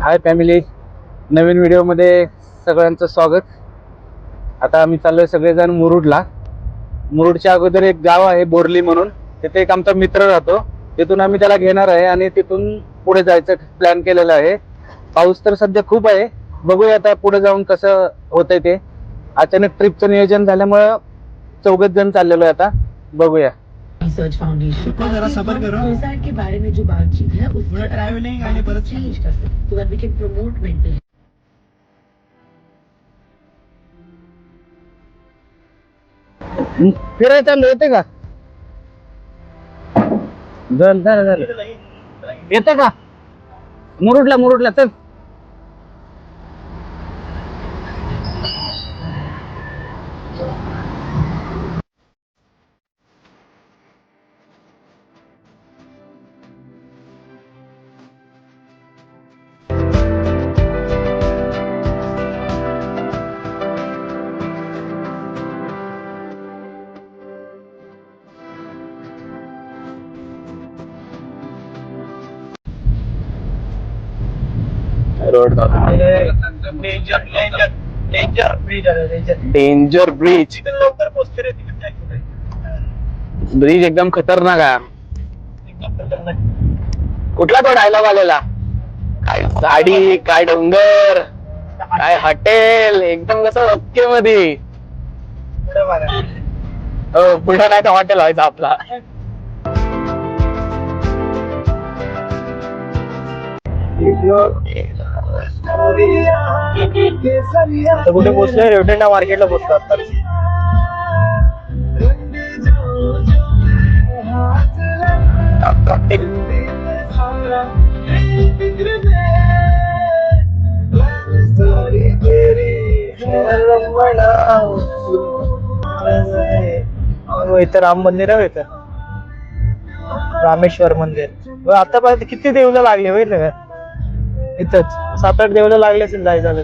Hi family नवीन व्हिडिओमध्ये सगळ्यांचं स्वागत. आता आम्ही चाललोय सगळेजण मुरुडला. मुरुडच्या अगोदर एक गाव आहे बोरली म्हणून. तिथे एक आमचा मित्र राहतो. तिथून आम्ही त्याला घेणार आहे आणि तिथून पुढे जायचं प्लॅन केलेलं आहे. पाऊस तर सध्या खूप आहे. बघूया आता पुढे जाऊन कसं होतंय ते. अचानक ट्रिपचं नियोजन झाल्यामुळं चौघच जण चाललेलो आहे आता. बघूया. रिसर्च फाउंडेशन तो जरा सबर करो। सुसाइड के बारे में जो बातचीत है थोड़ा उसको ट्रैवलिंग आणि परत चेंज कर सकते that we can promote mental हं, फिरायला चाललो येते का? झालं झालं झालं येते का? मुरुडला मुरुडला चल। रोड डेंजर डेंजर ब्रिज आहे डेंजर डेंजर ब्रिज तिथे लवकर पोहोचते रे तिकडे काय ब्रिज एकदम खतरनाक आहे. एकदम कुठला तो डायलॉग आलेला? काय साडी काय डोंगर काय हॉटेल एकदम कसं ओके मध्ये पुढे बघा हो पुढे नाही तर हॉटेल व्हायचं आपला. तर कुठे पोहोचले रेवटेंडा मार्केटला पोहोचलो आता. हो, इथं राम मंदिर आहे हो, इथं. रामेश्वर मंदिर. आता पाहिजे किती देवला लागले माहिती का इथंच. सात आठ देवलं लागले असेल जाय झालं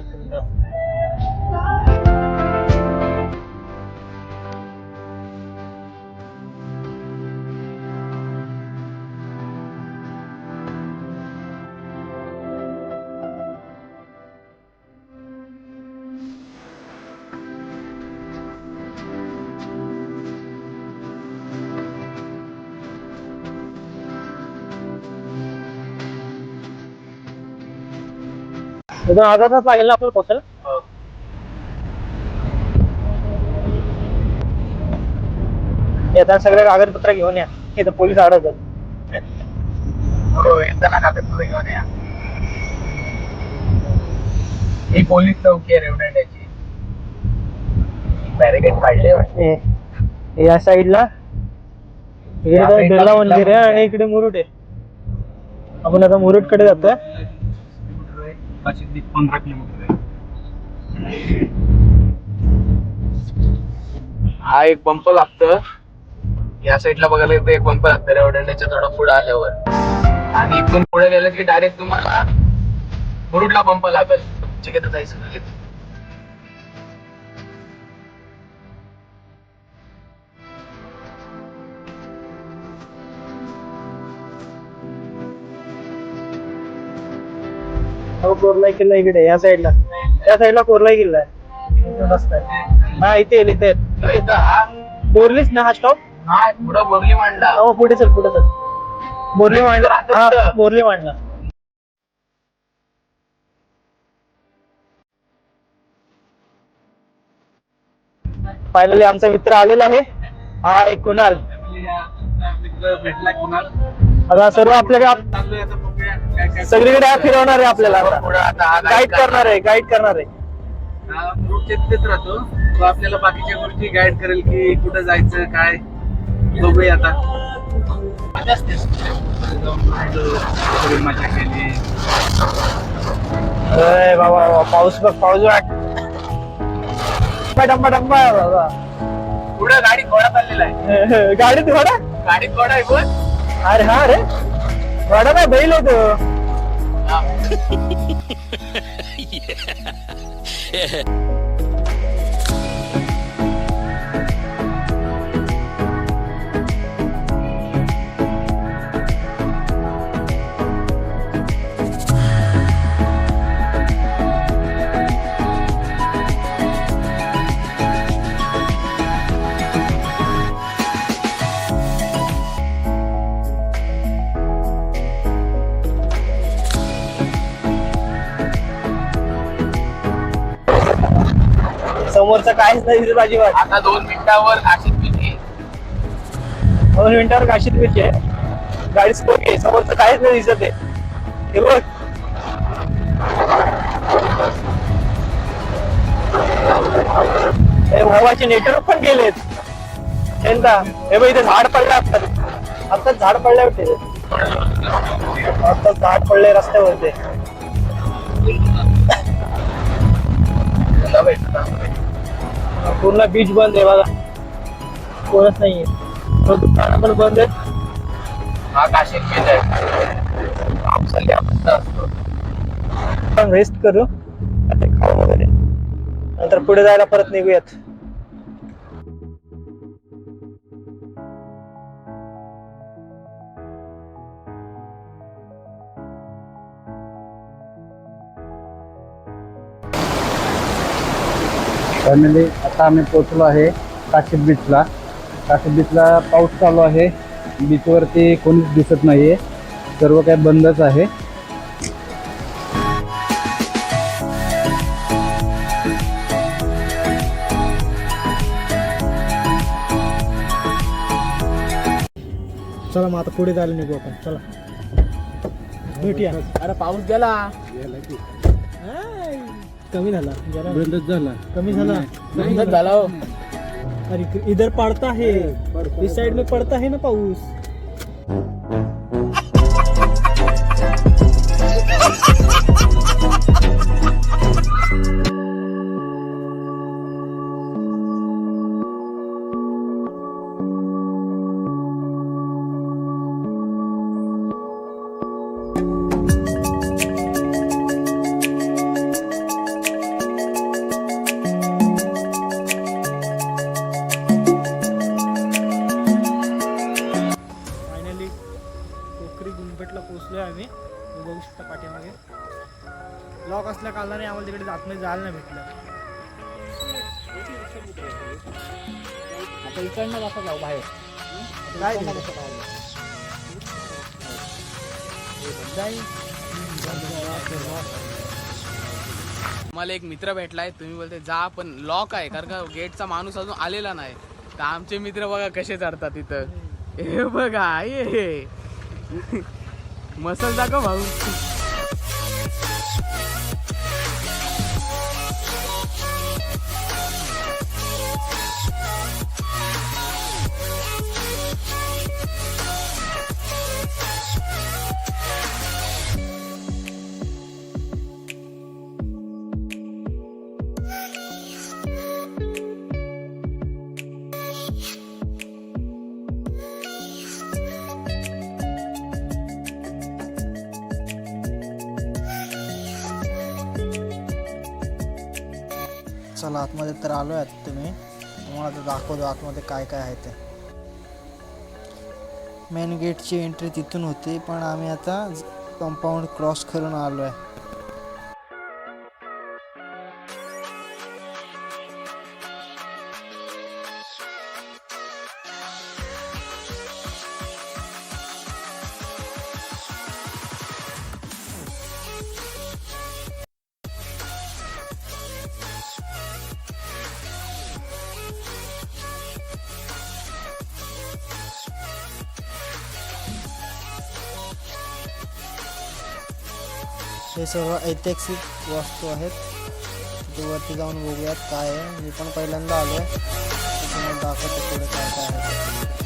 इथून अर्धा तास लागेल ना आपल्याला पोहोचायला येताना सगळे कागदपत्र घेऊन या. इथं पोलीस अडवतात हो येताना कागदपत्र घेऊन या. ही पोलीस चौकी आहे रेवदंड्याची बॅरिकेड काढले वाटते. हे- या साईडला. इकडे बिर्ला मंदिर आहे आणि इकडे मुरुड आहे. आपण आता मुरुडकडे जातोय. पंधरा किलोमीटर हा एक पंप लागतं. या साईडला बघायला गेलं तर एक पंप लागतं. रेवडंड्याच्या थोडं पुढे आल्यावर. आणि इथून पुढे गेलं की डायरेक्ट तुम्हाला मुरुडला पंप लागेल. चिकेत जायचं हो कोरलाई किल्ला इकडे या साईडला. या साईडला कोरलाई किल्ला आहे. मस्त आहे. हा इथे येईल, इथे बोरलीच ना हा स्टॉप पुढं बोरली मांडला. हो पुढे चल पुढे चल. बोरली मांडला. हा बोरली मांडला. फायनली आमचा मित्र आलेला आहे. हा एक कुणाल. आता सर्व आपल्याकडे सगळीकडे फिरवणार आहे आपल्याला गाईड करणार आहे गाईड करणार आहे. तिथेच राहतो. तो आपल्याला बाकीच्या गोष्टी गाईड करेल की कुठं जायचं काय. बघूया आता. मजा केली अरे बाबा पाऊस बघ पाऊस वाट डंबा डंबा आहे बाबा पुढं गाडी घोडा चाललेला आहे. गाडीत घोडा? गाडीत घोडा आहे पण अरे हा रे घोडा नाही बैल होतो समोरचं काहीच नाही दिसत अजिबात. आता दोन मिनिटावर काशीत आहे. दोन मिनिटावर काशीत आहे गाडी स्लो आहे समोरचं काहीच नाही दिसत आहे. हे बघ. हे मोबाईलचे नेटवर्क पण गेलेत. यंदा हे बघ इथे झाड पडलं आता आता झाड पडलं वाटते आता झाड पडले रस्त्यावर ते पूर्ण बीच बंद आहे बघा. कोणच नाहीये. तो दुकानं पण बंद आहेत. हा काशीत बीच आहे असतो. आपण रेस्ट करू. आता खाऊ वगैरे. नंतर पुढे जायला परत निघूयात. फॅमिली आता आम्ही पोहोचलो आहे काशीद बीचला काशीद बीचला पाऊस चालू आहे. बीचवरती कोणीच दिसत नाहीये. सर्व काही बंदच आहे. चला मग आता पुढे जायला निघू आपण. चला. भेटूया. अरे पाऊस गेला. कमी झाला. जरा बंदच झाला. कमी झाला. बंदच झाला. हो. अरे इधर पड़ता है इस साइड में पड़ता है ना पाऊस? आता इकडनं कसं जाऊ बाहेर. काय मला एक मित्र भेटलाय तुम्ही बोलते जा पण लॉक आहे कारण का गेटचा माणूस अजून आलेला नाही. तर आमचे मित्र बघा कसे चढतात तिथं हे बघा ये मसल दाखव भाऊ. चला आतमध्ये तर आलो आहेत तुम्ही. तुम्हाला आता दाखवतो आतमध्ये काय काय आहे ते. मेन गेटची एंट्री तिथून होती पण आम्ही आता कंपाऊंड क्रॉस करून आलो आहे हे सर्व ऐतिहासिक वस्तू आहेत. तिथे वरती जाऊन बघूयात काय आहे. मी पण पहिल्यांदा आलो आहे दाखवतो पुढे काय काय आहे.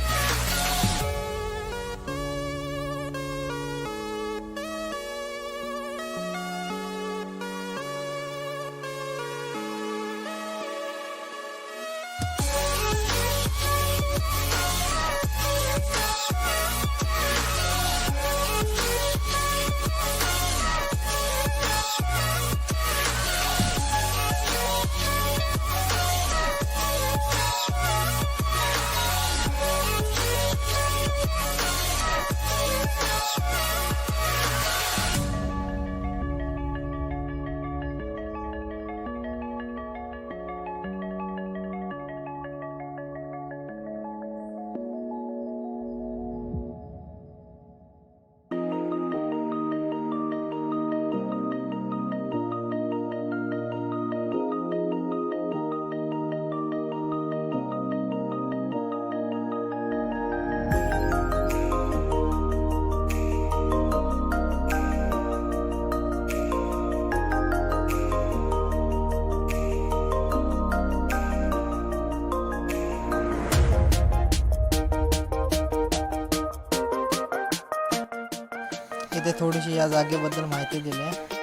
या जागेबद्दल माहिती दिली आहे.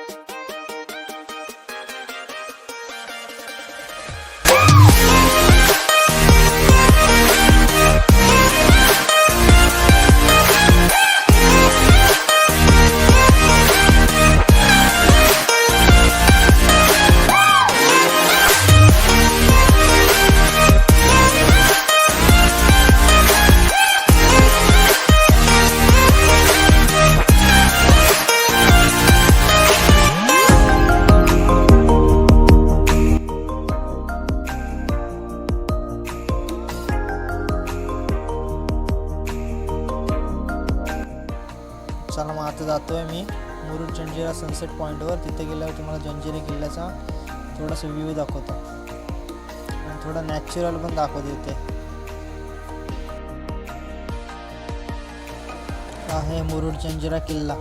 चला मग आता आहे मी. मुरुड जंजिरा सनसेट पॉईंटवर तिथे गेल्यावर तुम्हाला जंजिरा किल्ल्याचा थोडासा व्ह्यू दाखवतो. आणि थोडा नॅचरल पण दाखवतो इथे. आहे मुरुड जंजिरा किल्ला.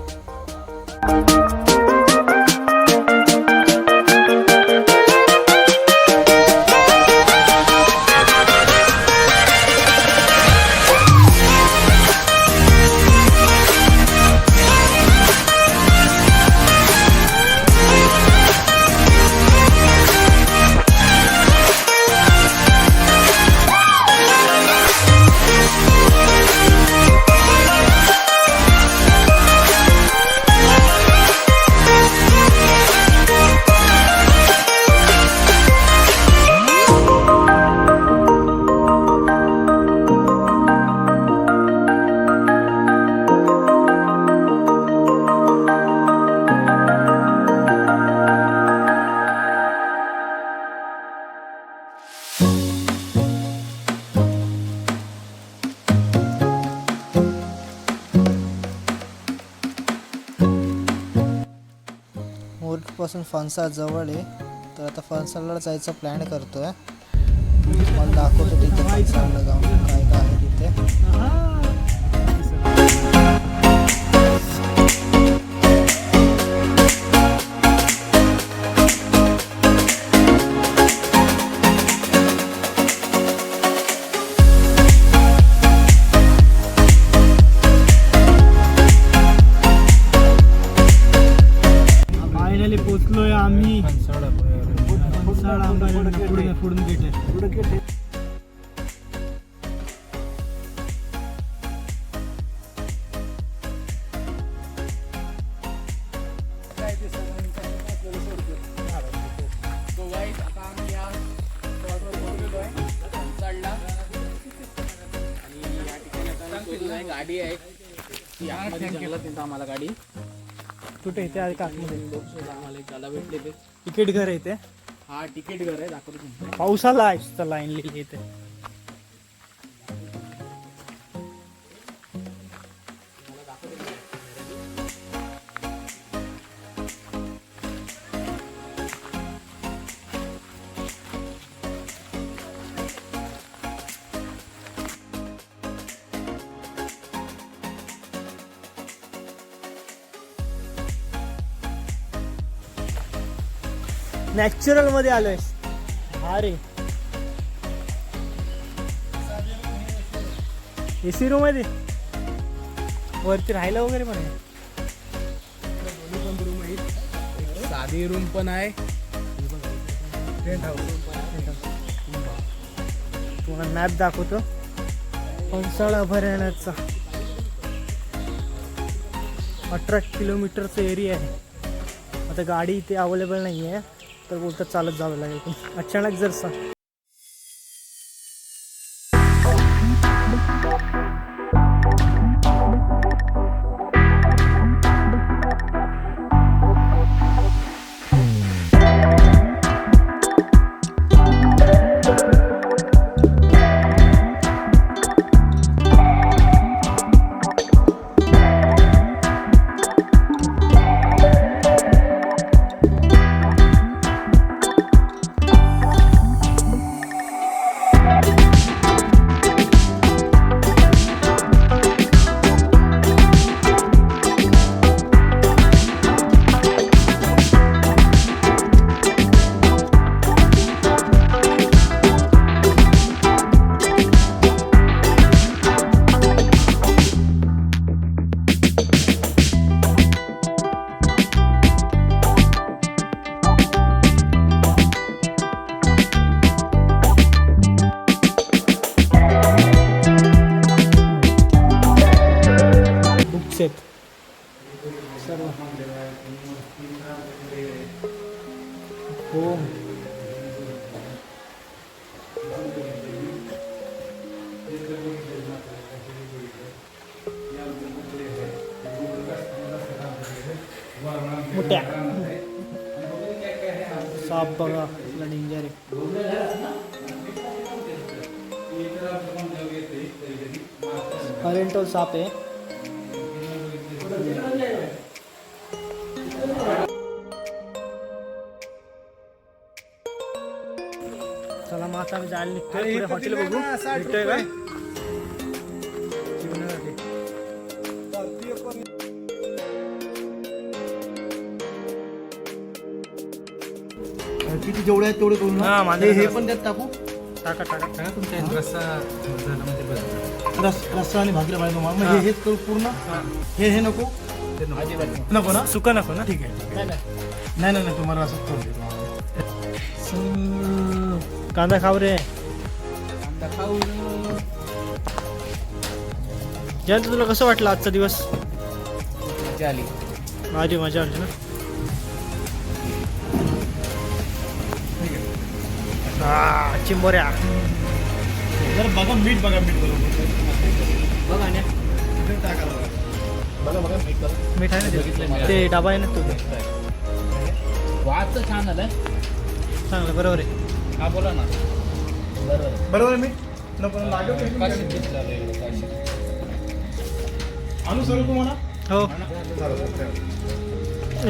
मुरुडपासून फणसा जवळ आहे. तर आता फणसाला जायचा प्लॅन करतोय. मला दाखवतो तिथे फणसाला जाऊन काय काय आहे तिथे. शोधून आहे. ती आतमध्ये जंगलात नेतं आम्हाला गाडी. कुठे इथे शोध आम्हाला एक दादा भेटले ते. तिकीट घर आहे इथे हा तिकीट घर आहे दाखवतो तुम्हाला. पावसाला आहे लाईन लिहिली इथे नॅचरलमध्ये आलोय. हा रे. एसी रूममध्ये. वरती राहायला वगैरे पण आहे. साधी रूम पण आहे. तुम्हाला मॅप दाखवतो. फणसाळ अभयारण्याचा अठरा किलोमीटरचा एरिया आहे. आता गाडी इथे अवेलेबल नाही आहे तर बोलतात चालत जावं लागेल. पण अचानक जर सा टिप्स आहेत सर्व हो मुठ्या. साप बघा डेंजर आहे. साप आहे चला मग आता जायला निघतोय. हॉटेल बघू. भेटतोय काय. किती जेवढे आहेत तेवढे करून हा, माझे हे हे पण त्यात टाकू. टाका टाका. रस रस्सा आणि भाकरी पाहिजे तुम्हाला. मग हे हेच करू पूर्ण. हे. हे नको. नको. ना? सुका नको ना? ठीक आहे. आहे. नाही. नाही नाही तुम्हाला असंच करू देतो. कांदा खाऊ रे. जयंत तुला कसं वाटलं आजचा दिवस? मजा आली. माझी मजा आली ना. आ, चिंबोऱ्या. जरा बघा मीठ बघा मीठ बरोबर बघा ना. इथे टाका बघा. बघा बघा मीठ बघा. मीठ आहे ना ते? ते डाबा आहे ना तो? वाद तर छान आलाय. चांगलं बरोबर आहे. हा बोला ना. बरोबर आहे मीठ नको? आणू सर तुम्हाला? हो.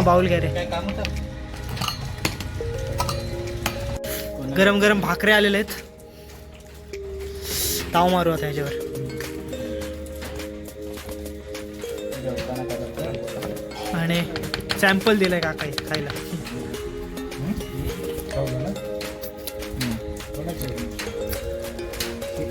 बाऊल घ्या रे. काय काम होतं? गरम गरम भाकरे आलेले आहेत. ताव मारू आता ह्याच्यावर. आणि सॅम्पल दिलंय काका खायला.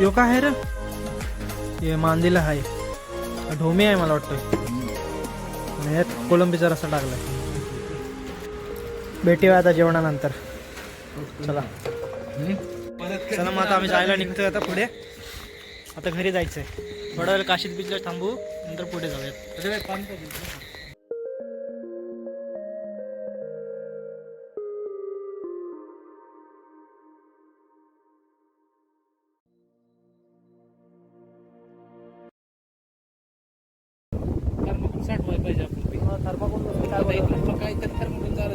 यो काय आहे रे? ये मांदीला आहे ढोमी आहे मला वाटतं आणि कोलंबीचा रस्सा टाकला भेटूया आता जेवणानंतर. चला. चला मग आता आम्ही जायला निघतोय आता पुढे. आता घरी जायचंय. थोडा वेळ काशीत बीचला थांबू नंतर पुढे जाऊयात.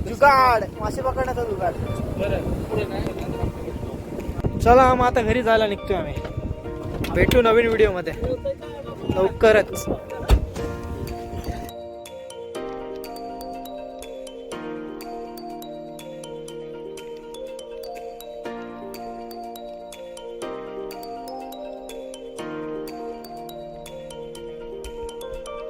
जुगाड! मासे पकडण्याचा जुगाड. चला मग आता घरी जायला निघतोय आम्ही. भेटू नवीन व्हिडिओमध्ये लवकरच.